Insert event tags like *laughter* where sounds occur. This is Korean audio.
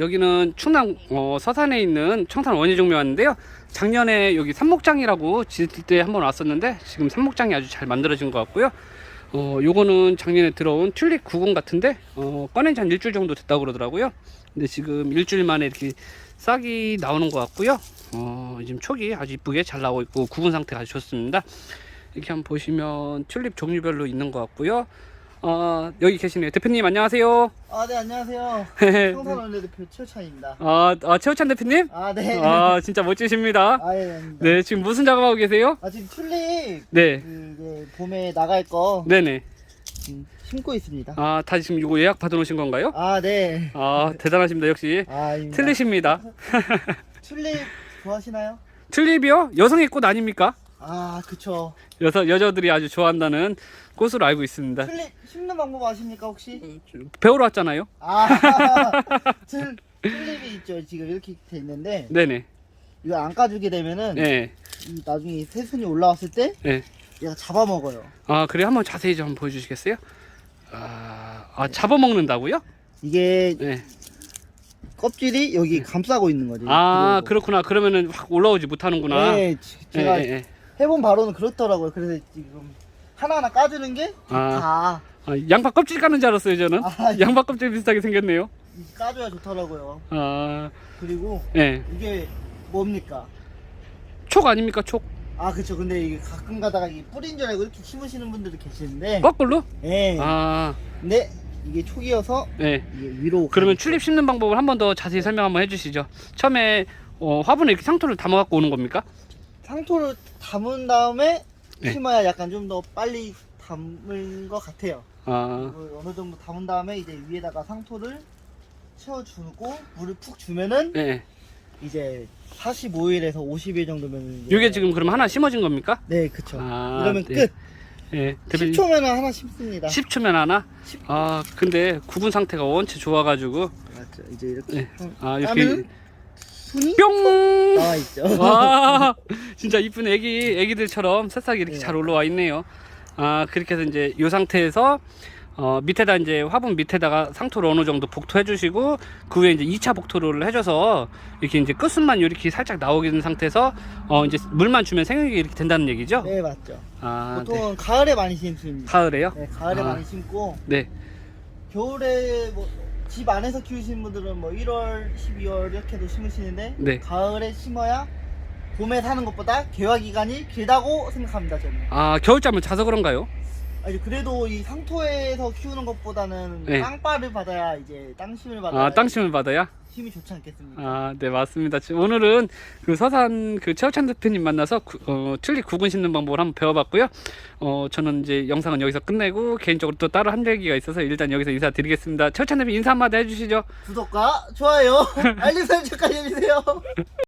여기는 충남 어, 서산에 있는 청산 원예종묘 왔는데요. 작년에 여기 산목장이라고 지을 때 한번 왔었는데 지금 산목장이 아주 잘 만들어진 것 같고요. 어, 요거는 작년에 들어온 튤립 90 같은데 어, 꺼낸 지 한 일주일 정도 됐다고 그러더라고요. 근데 지금 일주일 만에 이렇게 싹이 나오는 것 같고요. 어, 지금 촉이 아주 이쁘게 잘 나오고 있고 구분 상태가 아주 좋습니다. 이렇게 한번 보시면 튤립 종류별로 있는 것 같고요. 어, 여기 계시네요. 대표님 안녕하세요. 아, 네, 안녕하세요. *laughs* 청산 원내대표 최찬입니다. 아, 아 최호찬 대표님? 아, 네. 아, 진짜 멋지십니다. 아, 예, 아닙니다. 네, 지금 무슨 작업하고 계세요? 아, 지금 튤립 네, 그 이제 봄에 나갈 거 네네. 지금 심고 있습니다. 아, 다 지금 이거 예약 받아놓으신 건가요? 아, 네. 아, 대단하십니다. 역시 아. 틀리십니다. 튤립 좋아하시나요? 튤립이요? 여성의 꽃 아닙니까? 아, 그쵸. 여서 여자들이 아주 좋아한다는 꽃으로 알고 있습니다. 튤립 심는 방법 아십니까, 혹시? 배우러 왔잖아요. 아, *laughs* 튤- 튤립이 있죠. 지금 이렇게 돼 있는데 네네. 이거 안 까주게 되면은 네, 이 나중에 새순이 올라왔을 때 네. 얘가 잡아먹어요. 아, 그래 한번 자세히 좀 보여주시겠어요? 아, 아 잡아먹는다고요? 이게 네. 껍질이 여기 감싸고 있는 거지. 아, 그리고- 그렇구나. 그러면은 확 올라오지 못하는구나. 네, 지- 제가 예, 예, 예. 해본 바로는 그렇더라고요. 그래서 지금 하나하나 까주는 게 아. 다 아, 양파 껍질 까는 줄 알았어요, 저는. 아, 양파 껍질 비슷하게 생겼네요. 까줘야 좋더라고요. 아, 그리고 예. 이게 뭡니까? 촉 아닙니까, 촉? 아 그쵸. 근데 이게 가끔 가다가 이게 뿌린 줄 알고 이렇게 심으시는 분들도 계시는데, 거꾸로? 예. 아, 근데 이게 촉이어서 네. 이게 위로. 그러면 가겠죠. 출입 심는 방법을 한 번 더 자세히 설명 한번 해주시죠. 처음에 어, 화분에 이렇게 상토를 담아갖고 오는 겁니까? 상토를 담은 다음에 네. 심어야 약간 좀 더 빨리 담을 것 같아요. 아, 어느 정도 담은 다음에 이제 위에다가 상토를 채워주고 물을 푹 주면은 네. 이제 45일에서 50일 정도면 이게 지금 그럼 하나 심어진 겁니까? 네 그쵸 아, 이러면 네. 끝 예. 대표님 10초면 하나 심습니다 10초면 하나? 10 아, 근데 구분 상태가 원체 좋아가지고, 맞죠 이제 이렇게 네. 좀 아, 이렇게 까면 손이 뿅! 나와 있죠 와, *laughs* 진짜 이쁜 애기, 애기들처럼 새싹이 이렇게 네. 잘 올라와 있네요. 아, 그렇게 해서 이제 이 상태에서 어, 밑에다 이제 화분 밑에다가 상토를 어느 정도 복토해 주시고 그 위에 이제 2차 복토를 해줘서 이렇게 이제 끝순만 이렇게 살짝 나오게 된 상태에서 어, 이제 물만 주면 생육이 이렇게 된다는 얘기죠? 네 맞죠 아, 네. 보통은 가을에 많이 심습니다 가을에요? 네 가을에 아. 많이 심고 네. 겨울에 뭐 집 안에서 키우시는 분들은 뭐 1월 12월 이렇게도 심으시는데 네. 가을에 심어야 봄에 사는 것보다 개화 기간이 길다고 생각합니다 저는 아, 겨울잠을 자서 그런가요? 아니 그래도 이 상토에서 키우는 것보다는 네. 땅바를 받아야 이제 땅심을 받아야 아, 땅심을 받아야? 힘이 좋지 않겠습니까? 아, 네, 맞습니다. 지금 오늘은 그 서산 그 최호찬 대표님 만나서 구, 어, 튤립 구근 심는 방법을 한번 배워봤고요. 어, 저는 이제 영상은 여기서 끝내고 개인적으로 또 따로 한 얘기가 있어서 일단 여기서 인사드리겠습니다. 최호찬 대표 인사 한마디 해주시죠. 구독과 좋아요 *laughs* 알림 설정까지 해주세요 *laughs*